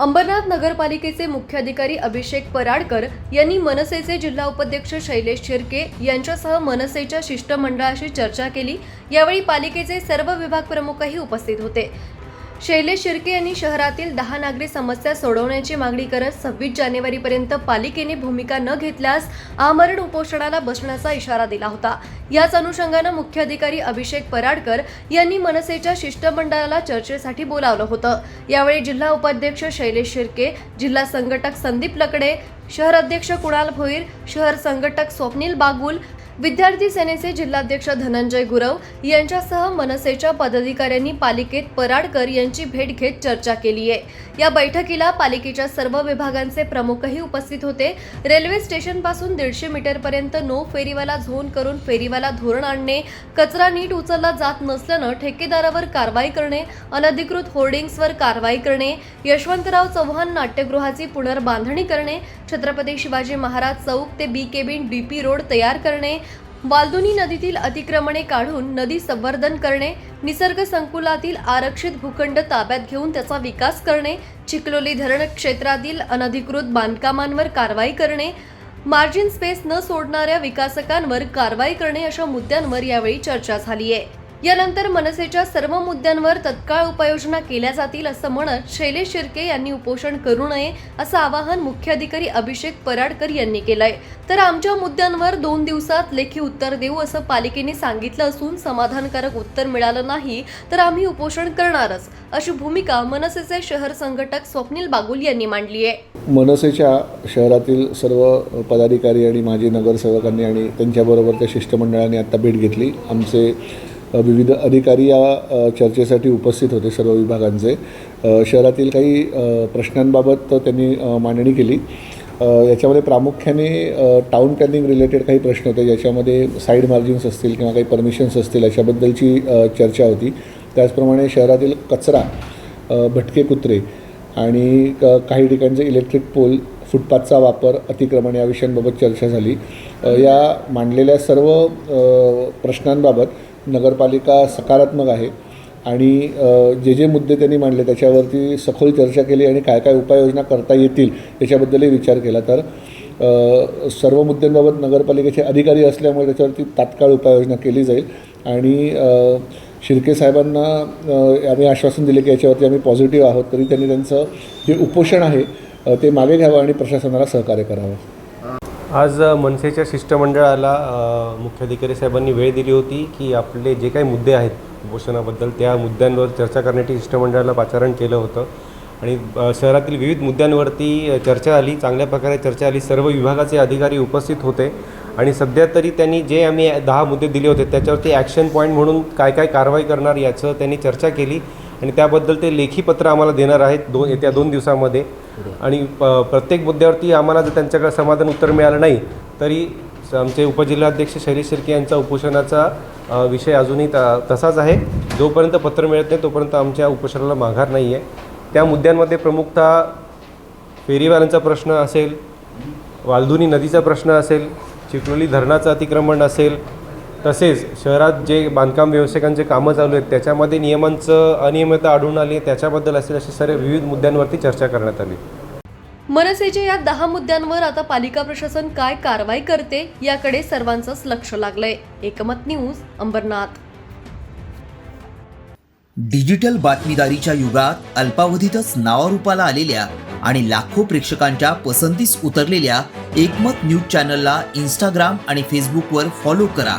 अंबरनाथ नगरपालिकेचे मुख्याधिकारी अभिषेक पराडकर यांनी मनसेचे जिल्हा उपाध्यक्ष शैलेश शिर्के यांच्यासह मनसेच्या शिष्टमंडळाशी चर्चा केली. यावेळी पालिकेचे सर्व विभाग प्रमुखही उपस्थित होते. शैलेश शिर्के यांनी शहरातील दहा नागरी समस्या सोडवण्याची मागणी करत सव्वीस जानेवारीपर्यंत पालिकेने भूमिका न घेतल्यास आमरण उपोषणाला बसण्याचा इशारा दिला होता. याच अनुषंगानं मुख्याधिकारी अभिषेक पराडकर यांनी मनसेच्या शिष्टमंडळाला चर्चेसाठी बोलावलं होतं. यावेळी जिल्हा उपाध्यक्ष शैलेश शिर्के जिल्हा संघटक संदीप लकडे शहर अध्यक्ष कुणाल भोईर शहर संघटक स्वप्नील बागुल विद्यार्थी सेनेचे जिल्हाध्यक्ष धनंजय गुरव यांच्यासह मनसेच्या पदाधिकाऱ्यांनी पालिकेत पराडकर यांची भेट घेत चर्चा केली आहे. या बैठकीला पालिकेच्या सर्व विभागांचे प्रमुखही उपस्थित होते. रेल्वे स्टेशनपासून दीडशे मीटर पर्यंत नो फेरीवाला झोन करून फेरीवाला धोरण आणणे कचरा नीट उचलला जात नसल्यानं ठेकेदारावर कारवाई करणे अनधिकृत होर्डिंग्सवर कारवाई करणे यशवंतराव चव्हाण नाट्यगृहाची पुनर्बांधणी करणे छत्रपती शिवाजी महाराज चौक ते B cabin D P road तयार करणे बालदुनी नदीतील अतिक्रमणे काढून नदी संवर्धन करणे निसर्ग संकुलातील आरक्षित भूखंड ताब्यात घेऊन त्याचा विकास करणे चिखलोली धरण क्षेत्रातील अनधिकृत बांधकामांवर कारवाई करणे मार्जिन स्पेस न सोडणाऱ्या विकासकांवर कारवाई करणे अशा मुद्द्यांवर यावेळी चर्चा झाली आहे यानंतर मनसेच्या सर्व मुद्द्यांवर तत्काळ उपाययोजना केल्या जातील असं म्हणत शैलेश शिर्के यांनी उपोषण करू नये असं आवाहन मुख्याधिकारी अभिषेक पराडकर यांनी केलंय. तर आमच्या मुद्द्यांवर दोन दिवसात लेखी उत्तर देऊ असं पालिकेने सांगितलं असून समाधानकारक उत्तर मिळालं नाही तर आम्ही उपोषण करणारच अशी भूमिका मनसेचे शहर संघटक स्वप्नील बागुल यांनी मांडली आहे. मनसेच्या शहरातील सर्व पदाधिकारी आणि माजी नगरसेवकांनी आणि त्यांच्याबरोबर त्या शिष्टमंडळाने आत्ता भेट घेतली. आमचे विविध अधिकारी या चर्चेसाठी उपस्थित होते सर्व विभागांचे. शहरातील काही प्रश्नांबाबत त्यांनी मांडणी केली. याच्यामध्ये प्रामुख्याने टाऊन प्लॅनिंग रिलेटेड काही प्रश्न होते ज्याच्यामध्ये साईड मार्जिन्स असतील किंवा काही परमिशन्स असतील याच्याबद्दलची चर्चा होती. त्याचप्रमाणे शहरातील कचरा भटके कुत्रे आणि क काही ठिकाणचे इलेक्ट्रिक पोल फुटपाथचा वापर अतिक्रमण या विषयांबाबत चर्चा झाली. या मांडलेल्या सर्व प्रश्नांबाबत नगरपालिका सकारात्मक आहे आणि जे जे मुद्दे त्यांनी मांडले त्याच्यावरती सखोल चर्चा केली आणि काय काय उपाययोजना करता येतील याच्याबद्दलही विचार केला. तर सर्व मुद्द्यांबाबत नगरपालिकेचे अधिकारी असल्यामुळे त्याच्यावरती तात्काळ उपाययोजना केली जाईल आणि शिर्के साहेबांना आम्ही आश्वासन दिले की याच्यावरती आम्ही पॉझिटिव्ह आहोत तरी त्यांनी त्यांचं जे उपोषण आहे ते मागे घ्यावं आणि प्रशासनाला सहकार्य करावं. आज मनसेच्या शिष्टमंडळाला मुख्याधिकारी साहेबांनी वेळ दिली होती की आपले जे काही मुद्दे आहेत उपोषणाबद्दल त्या मुद्द्यांवर चर्चा करण्यासाठी शिष्टमंडळाला पाचारण केलं होतं. आणि शहरातील विविध मुद्द्यांवरती चर्चा आली चांगल्या प्रकारे चर्चा आली. सर्व विभागाचे अधिकारी उपस्थित होते. आणि सध्या तरी त्यांनी जे आम्ही दहा मुद्दे दिले होते त्याच्यावरती ॲक्शन पॉईंट म्हणून काय काय कारवाई करणार याचं त्यांनी चर्चा केली. आणि त्याबद्दल ते लेखी पत्र आम्हाला देणार आहेत दोन येत्या दोन दिवसामध्ये. आणि प प्रत्येक मुद्द्यावरती आम्हाला जर त्यांच्याकडे समाधान उत्तर मिळालं नाही तरी स- आमचे उपजिल्हाध्यक्ष शैलेश शिर्के यांचा उपोषणाचा विषय अजूनही त तसाच आहे. जोपर्यंत पत्र मिळत नाही तोपर्यंत आमच्या उपोषणाला माघार नाही आहे त्या मुद्द्यांमध्ये प्रमुखतः फेरीवाल्यांचा प्रश्न असेल वालधुनी नदीचा प्रश्न असेल चिखलोली धरणाचं अतिक्रमण असेल तसेच शहरात जे बांधकाम व्यावसायिकांचे कामं चालू आहेत त्याच्यामध्ये नियमांचं अनियमितता आढळून आली त्याच्याबद्दल असेल असे सर्व विविध मुद्द्यांवरती चर्चा करण्यात आली. मनसेच्या या दहा मुद्द्यांवर आता पालिका प्रशासन काय कारवाई करते याकडे सर्वांचंच लक्ष लागलंय. एकमत न्यूज अंबरनाथ. डिजिटल बातमीदारीच्या युगात अल्पावधीतच नावारूपाला आलेल्या आणि लाखो प्रेक्षकांच्या पसंतीस उतरलेल्या एकमत न्यूज चॅनलला इंस्टाग्राम आणि फेसबुकवर फॉलो करा.